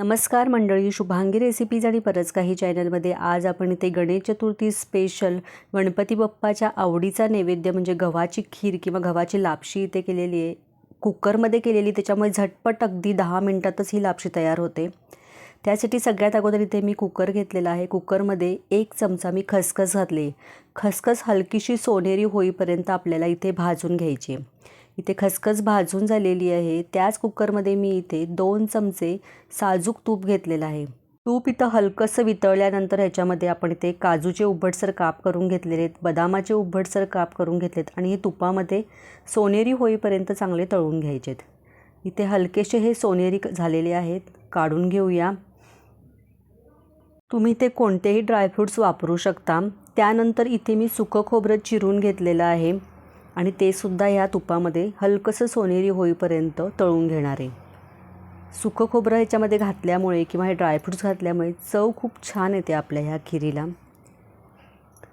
नमस्कार मंडळी शुभांगी रेसिपीज आणि परत काही चॅनलमध्ये आज आपण इथे गणेश चतुर्थी स्पेशल गणपती बाप्पाच्या आवडीचा नैवेद्य म्हणजे गव्हाची खीर किंवा गव्हाची लापशी इथे केलेली आहे. कुकरमध्ये केलेली त्याच्यामुळे झटपट अगदी दहा मिनटातच ही लापशी तयार होते. त्यासाठी सगळ्यात अगोदर इथे मी कुकर घेतलेला आहे. कुकरमध्ये एक चमचा मी खसखस घातली खसखस हलकीशी सोनेरी होईपर्यंत आपल्याला इथे भाजून घ्यायची इथे खसखस भाजून झालेली आहे. त्याच कुकरमध्ये मी इथे दोन चमचे साजूक तूप घेतलेलं आहे. तूप इथं हलकंसं वितळल्यानंतर ह्याच्यामध्ये आपण इथे काजूचे उभटसर काप करून घेतलेले आहेत. बदामाचे उभटसर काप करून घेतलेत आणि हे तुपामध्ये सोनेरी होईपर्यंत चांगले तळून घ्यायचेत. इथे हलकेसे हे सोनेरी झालेले आहेत. काढून घेऊया. तुम्ही ते कोणतेही ड्रायफ्रूट्स वापरू शकता. त्यानंतर इथे मी सुकं खोबरं चिरून घेतलेलं आहे. आणि ते सुद्धा ह्या तुपामध्ये हलकंसं सोनेरी होईपर्यंत तळून घेणार. आहे सुकं खोबरं ह्याच्यामध्ये घातल्यामुळे किंवा हे ड्रायफ्रूट्स घातल्यामुळे चव खूप छान येते आपल्या ह्या खिरीला.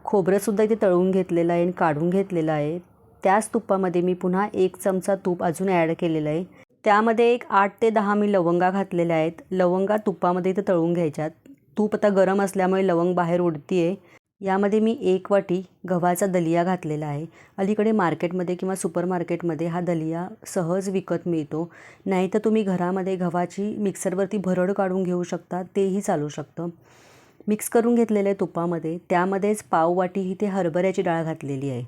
खोबरंसुद्धा इथे तळून घेतलेलं आहे आणि काढून घेतलेलं आहे. त्याच तुपामध्ये मी पुन्हा एक चमचा तूप अजून ॲड केलेलं आहे. त्यामध्ये एक आठ ते दहा मी लवंगा घातलेल्या आहेत. लवंगा तुपामध्ये इथे तळून घ्यायच्यात. तूप आता गरम असल्यामुळे लवंग बाहेर उडती आहे यामध्ये मी एक वाटी गव्हाचा दलिया घातलेला आहे. अलीकडे मार्केटमध्ये किंवा सुपर मार्केटमध्ये हा दलिया सहज विकत मिळतो. नाही तर तुम्ही घरामध्ये गव्हाची मिक्सरवरती भरड काढून घेऊ शकता तेही चालू शकतं. मिक्स करून घेतलेलं आहे तुपामध्ये त्यामध्येच पाव वाटी ही ते हरभऱ्याची डाळ घातलेली आहे.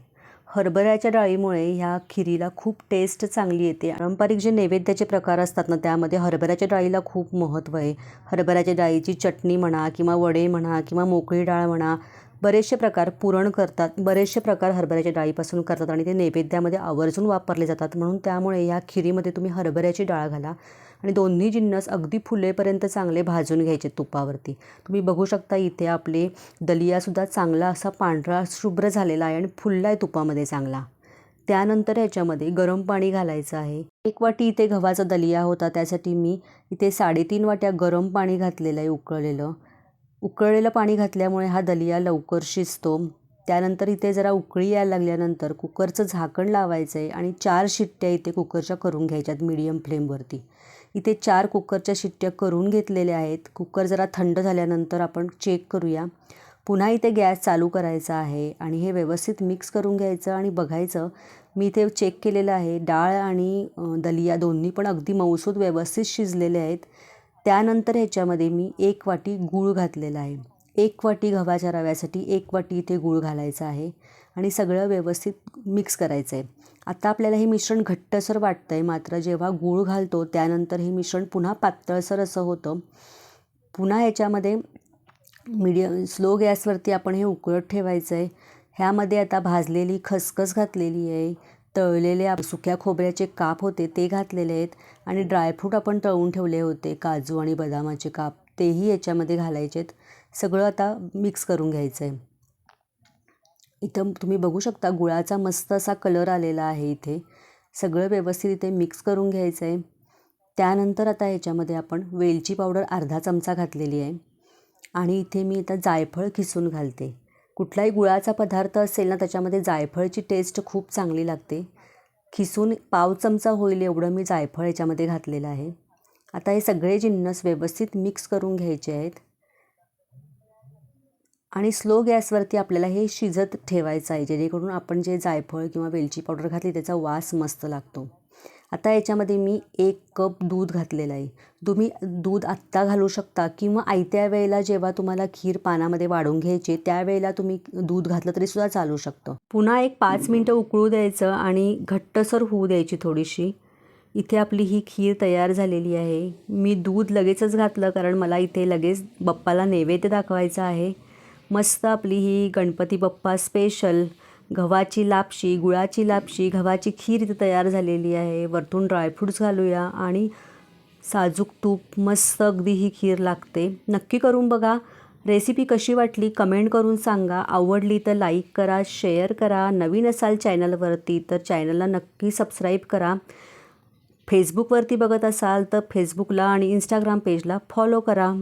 हरभऱ्याच्या डाळीमुळे ह्या खिरीला खूप टेस्ट चांगली येते. पारंपरिक जे नैवेद्याचे प्रकार असतात ना त्यामध्ये हरभऱ्याच्या डाळीला खूप महत्त्व आहे. हरभऱ्याच्या डाळीची चटणी म्हणा किंवा वडे म्हणा किंवा मोकळी डाळ म्हणा बरेचसे प्रकार पुरण करतात बरेचसे प्रकार हरभऱ्याच्या डाळीपासून करतात आणि ते नैवेद्यामध्ये आवर्जून वापरले जातात. म्हणून त्यामुळे या खिरीमध्ये तुम्ही हरभऱ्याची डाळ घाला आणि दोन्ही जिन्नस अगदी फुलेपर्यंत चांगले भाजून घ्यायचे तुपावरती. तुम्ही बघू शकता इथे आपले दलियासुद्धा चांगला असा पांढरा शुभ्र झालेला आहे आणि फुलला आहे तुपामध्ये चांगला. त्यानंतर ह्याच्यामध्ये गरम पाणी घालायचं आहे. एक वाटी इथे गव्हाचा दलिया होता त्यासाठी मी इथे साडेतीन वाट्या गरम पाणी घातलेलं आहे उकळलेलं. उकळलेलं पाणी घातल्यामुळे हा दलिया लवकर शिजतो. त्यानंतर इथे जरा उकळी यायला लागल्यानंतर कुकरचं झाकण लावायचं आहे आणि चार शिट्ट्या इथे कुकरच्या करून घ्यायच्यात मिडियम फ्लेमवरती इथे चार कुकरच्या शिट्ट्या करून घेतलेल्या आहेत. कुकर जरा थंड झाल्यानंतर आपण चेक करूया. पुन्हा इथे गॅस चालू करायचा आहे आणि हे व्यवस्थित मिक्स करून घ्यायचं आणि बघायचं. मी इथे चेक केलेलं आहे. डाळ आणि दलिया दोन्ही पण अगदी मऊसूद व्यवस्थित शिजलेले आहेत. त्यानंतर ह्याच्यामध्ये मी एक वाटी गूळ घातलेला आहे. एक वाटी गव्हाच्या रव्यासाठी एक वाटी इथे गूळ घालायचा आहे आणि सगळं व्यवस्थित मिक्स करायचं आहे. आता आपल्याला हे मिश्रण घट्टसर वाटतं आहे मात्र जेव्हा गूळ घालतो त्यानंतर हे मिश्रण पुन्हा पातळसर असं होतं. पुन्हा ह्याच्यामध्ये मिडियम स्लो गॅसवरती आपण हे उकळत ठेवायचं आहे. ह्यामध्ये आता भाजलेली खसखस घातलेली आहे. तळलेले सुक्या खोबऱ्याचे काप होते ते घातलेले आहेत आणि ड्रायफ्रूट आपण तळून ठेवले होते काजू आणि बदामाचे काप. तेही याच्यामध्ये घालायचे आहेत. सगळं आता मिक्स करून घ्यायचं आहे इथं तुम्ही बघू शकता गुळाचा मस्त असा कलर आलेला आहे इथे. सगळं व्यवस्थित इथे मिक्स करून घ्यायचं आहे त्यानंतर आता ह्याच्यामध्ये आपण वेलची पावडर अर्धा चमचा घातलेली आहे. आणि इथे मी आता जायफळ किसून घालते. कुठलाही गुळाचा पदार्थ असेल ना त्याच्यामध्ये जायफळची टेस्ट खूप चांगली लागते. खिसून पाव चमचा होईल एवढं मी जायफळ याच्यामध्ये घातलेलं आहे. आता हे सगळे जिन्नस व्यवस्थित मिक्स करून घ्यायचे आहेत. आणि स्लो गॅसवरती आपल्याला हे शिजत ठेवायचं आहे जेणेकरून आपण जे जायफळ किंवा वेलची पावडर घातली त्याचा वास मस्त लागतो. आता याच्यामध्ये मी एक कप दूध घातलेलं आहे. तुम्ही दूध आत्ता घालू शकता किंवा आयत्या वेळेला जेव्हा तुम्हाला खीर पानामध्ये वाढून घ्यायची त्यावेळेला तुम्ही दूध घातलं तरीसुद्धा चालू शकतं. पुन्हा एक पाच मिनटं उकळू द्यायचं आणि घट्टसर होऊ द्यायची थोडीशी. इथे आपली ही खीर तयार झालेली आहे. मी दूध लगेचच घातलं कारण मला इथे लगेच बप्पाला नैवेद्य दाखवायचा आहे. मस्त आपली ही गणपती बाप्पा स्पेशल गव्हाची लापशी गुळाची लापशी गव्हाची खीर इथे तयार झालेली आहे. वरतून ड्रायफ्रूट्स घालूया आणि साजूक तूप मस्त अगदी ही खीर लागते. नक्की करून बघा. रेसिपी कशी वाटली कमेंट करून सांगा. आवडली तर लाईक करा शेअर करा. नवीन असाल चॅनलवरती तर चॅनलला नक्की सबस्क्राईब करा. फेसबुकवरती बघत असाल तर फेसबुकला आणि इंस्टाग्राम पेजला फॉलो करा.